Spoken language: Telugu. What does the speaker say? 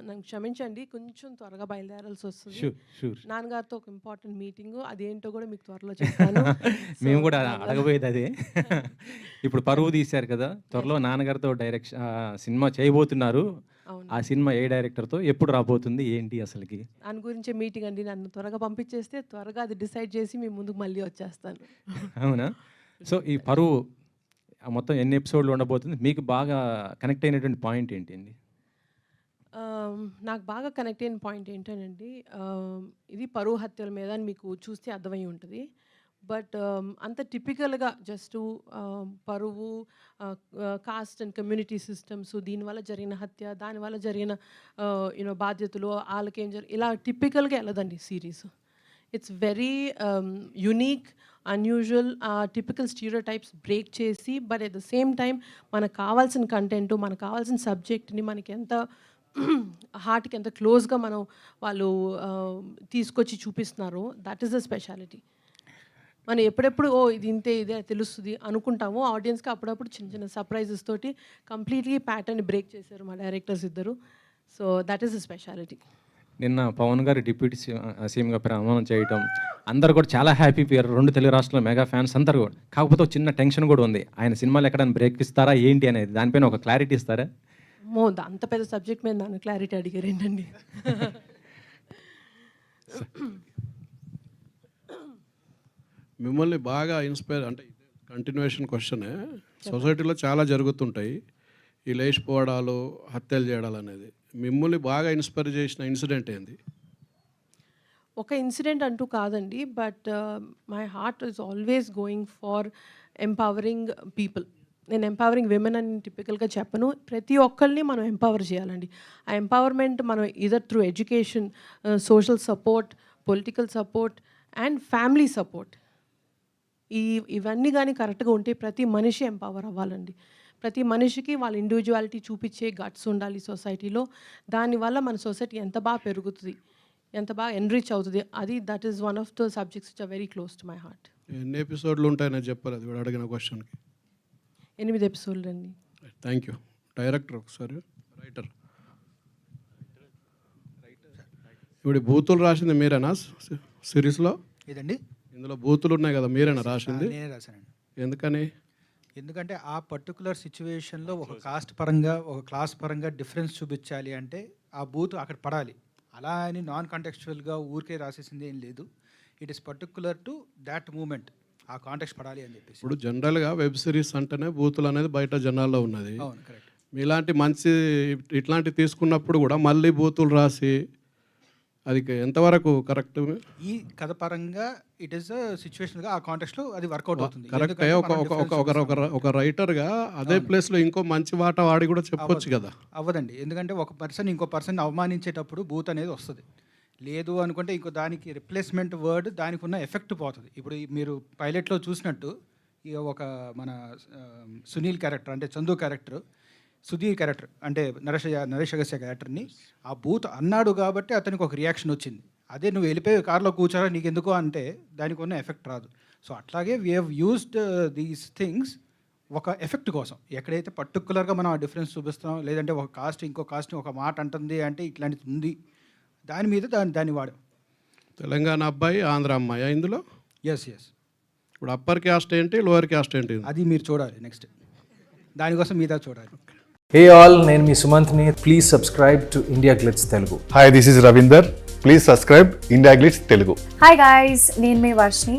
నన్ను క్షమించండి కొంచెం త్వరగా బయలుదేరాల్సి వస్తుంది. నాన్నగారితో ఒక ఇంపార్టెంట్ మీటింగ్ అదేంటో కూడా మీకు త్వరలో చెప్తాను. మేము కూడా అడగబోయేది అదే. ఇప్పుడు పరువు తీశారు కదా త్వరలో నాన్నగారితో డైరెక్షన్ సినిమా చేయబోతున్నారు. ఆ సినిమా ఏ డైరెక్టర్తో ఎప్పుడు రాబోతుంది ఏంటి అసలుకి? దాని గురించే మీటింగ్ అండి నన్ను త్వరగా పంపించేస్తే త్వరగా అది డిసైడ్ చేసి మీ ముందుకు మళ్ళీ వచ్చేస్తాను. అవునా? సో ఈ పరువు మొత్తం ఎన్ని ఎపిసోడ్లు ఉండబోతుంది మీకు బాగా కనెక్ట్ అయినటువంటి పాయింట్ ఏంటి అండి? నాకు బాగా కనెక్ట్ అయిన పాయింట్ ఏంటండి ఇది పరువు హత్యల మీద అని మీకు చూస్తే అర్థమై ఉంటుంది. బట్ అంత టిపికల్గా జస్ట్ పరువు కాస్ట్ అండ్ కమ్యూనిటీ సిస్టమ్స్ దీనివల్ల జరిగిన హత్య దానివల్ల జరిగిన యూనో బాధ్యతలు వాళ్ళకేం జరి ఇలా టిపికల్గా వెళ్ళదండి series it's very unique unusual typical stereotypes break చేసి but at the same time మనకు కావాల్సిన కంటెంట్ మనకు కావాల్సిన సబ్జెక్ట్ని మనకి ఎంత హార్ట్కి ఎంత క్లోజ్గా మనం వాళ్ళు తీసుకొచ్చి చూపిస్తున్నారో దట్ ఈస్ ద స్పెషాలిటీ మనం ఎప్పుడెప్పుడు ఓ ఇది ఇంతే ఇదే తెలుస్తుంది అనుకుంటాము ఆడియన్స్కి అప్పుడప్పుడు చిన్న చిన్న సర్ప్రైజెస్ తోటి కంప్లీట్లీ ప్యాటర్న్ బ్రేక్ చేశారు మా డైరెక్టర్స్ ఇద్దరు. So that is the speciality నిన్న పవన్ గారు డిప్యూటీ సీఎంగా ప్రమాణం చేయటం అందరు కూడా చాలా హ్యాపీ పేరు రెండు తెలుగు రాష్ట్రాల మెగా ఫ్యాన్స్ అందరు కూడా. కాకపోతే ఒక చిన్న టెన్షన్ కూడా ఉంది. ఆయన సినిమాలు ఎక్కడైనా బ్రేక్ ఇస్తారా ఏంటి అనేది దానిపైన ఒక క్లారిటీ ఇస్తారా? మో అంత పెద్ద సబ్జెక్ట్ మీద నన్ను క్లారిటీ అడిగారు ఏంటండి మిమ్మల్ని బాగా ఇన్స్పైర్ అంటే కంటిన్యూషన్ క్వశ్చనే సొసైటీలో చాలా జరుగుతుంటాయి. ఈ లేచిపోవడాలు హత్యలు చేయడాలు అనేది. మిమ్మల్ని బాగా ఇన్స్పైర్ చేసిన ఇన్సిడెంట్ ఏంది? ఒక ఇన్సిడెంట్ అంటూ కాదండి but my heart is always going for empowering people నేను ఎంపవరింగ్ విమెన్ అని టిపికల్గా చెప్పను. ప్రతి ఒక్కరిని మనం ఎంపవర్ చేయాలండి. ఆ ఎంపవర్మెంట్ మనం either through education social support political support and family support ఈ ఇవన్నీ కానీ కరెక్ట్గా ఉంటే ప్రతి మనిషి ఎంపవర్ అవ్వాలండి. ప్రతి మనిషికి వాళ్ళ ఇండివిజువాలిటీ చూపించే గట్స్ ఉండాలి సొసైటీలో దానివల్ల మన సొసైటీ ఎంత బాగా పెరుగుతుంది ఎంత బాగా ఎన్రిచ్ అవుతుంది అది that is one of the subjects which are very close to my heart ఎన్ని ఎపిసోడ్లు ఉంటాయని చెప్పారు అది కూడా అడిగిన క్వశ్చన్కి ఎనిమిది ఎపిసోడ్లు అండి. థ్యాంక్ యూ డైరెక్టర్ ఒకసారి రైటర్ ఇప్పుడు బూతులు రాసింది మీరేనా? సిరీస్లో? ఇదండి ఇందులో బూతులు ఉన్నాయి కదా మీరేనా రాసింది? నేనే రాశానండి. ఎందుకని? ఎందుకంటే ఆ పర్టికులర్ సిచ్యువేషన్లో ఒక కాస్ట్ పరంగా ఒక క్లాస్ పరంగా డిఫరెన్స్ చూపించాలి అంటే ఆ బూత్ అక్కడ పడాలి. అలా అని నాన్ కాంటెక్చువల్గా ఊరికే రాసేసింది ఏం లేదు. It is particular to that moment ఆ కాంటెక్స్ట్ పడాలి అని చెప్పేసి. ఇప్పుడు జనరల్గా వెబ్ సిరీస్ అంటేనే బూతులు అనేది బయట జనాల్లో ఉన్నది. అవును కరెక్ట్ మీలాంటి మంచి ఇట్లాంటి తీసుకున్నప్పుడు కూడా మళ్ళీ బూతులు రాసి అది ఎంతవరకు కరెక్ట్? ఈ కథ పరంగా ఇట్ ఈస్ సిచ్యువేషన్గా ఆ కాంటెక్స్ట్లో అది వర్కౌట్ అవుతుంది. కరెక్ట్ ఎందుకంటే ఒక మనం ఒక ఒక difference ఒక ఒక ఒక రైటర్గా అదే ప్లేస్లో ఇంకో మంచి వాట వాడి కూడా చెప్పొచ్చు కదా. అవ్వదండి. ఎందుకంటే ఒక పర్సన్ ఇంకో పర్సన్ అవమానించేటప్పుడు బూత్ అనేది వస్తుంది. లేదు అనుకుంటే ఇంకో దానికి రిప్లేస్మెంట్ వర్డ్ దానికి ఉన్న ఎఫెక్ట్ పోతుంది. ఇప్పుడు మీరు పైలట్లో చూసినట్టు ఈ ఒక మన సునీల్ క్యారెక్టర్ అంటే చందు క్యారెక్టర్ సుధీర్ క్యారెక్టర్ అంటే నరేష్ నరేష్ అగస్య క్యారెక్టర్ని ఆ బూత్ అన్నాడు కాబట్టి అతనికి ఒక రియాక్షన్ వచ్చింది. అదే నువ్వు వెళ్ళిపోయి కార్లో కూర్చోరా నీకు ఎందుకు అంటే దానికి ఉన్న ఎఫెక్ట్ రాదు. సో అట్లాగే we have used these things ఒక ఎఫెక్ట్ కోసం. ఎక్కడైతే పర్టికులర్గా మనం ఆ డిఫరెన్స్ చూపిస్తున్నాం లేదంటే ఒక కాస్ట్ ఇంకో కాస్ట్ని ఒక మాట అంటుంది అంటే ఇట్లాంటిది ఉంది. దాని మీద దాన్ని దాన్ని వాడాం. తెలంగాణ అబ్బాయి ఆంధ్ర అమ్మాయి ఇందులో? ఎస్ ఎస్ ఇప్పుడు అప్పర్ క్యాస్ట్ ఏంటి లోవర్ క్యాస్ట్ ఏంటి అది మీరు చూడాలి నెక్స్ట్ దానికోసం మీద చూడాలి. హే ఆల్ నేను మీ సుమంత్ని. Please subscribe to India Glitz Telugu hi this is Ravinder please subscribe India Glitz Telugu hi guys నేను మీ Varshini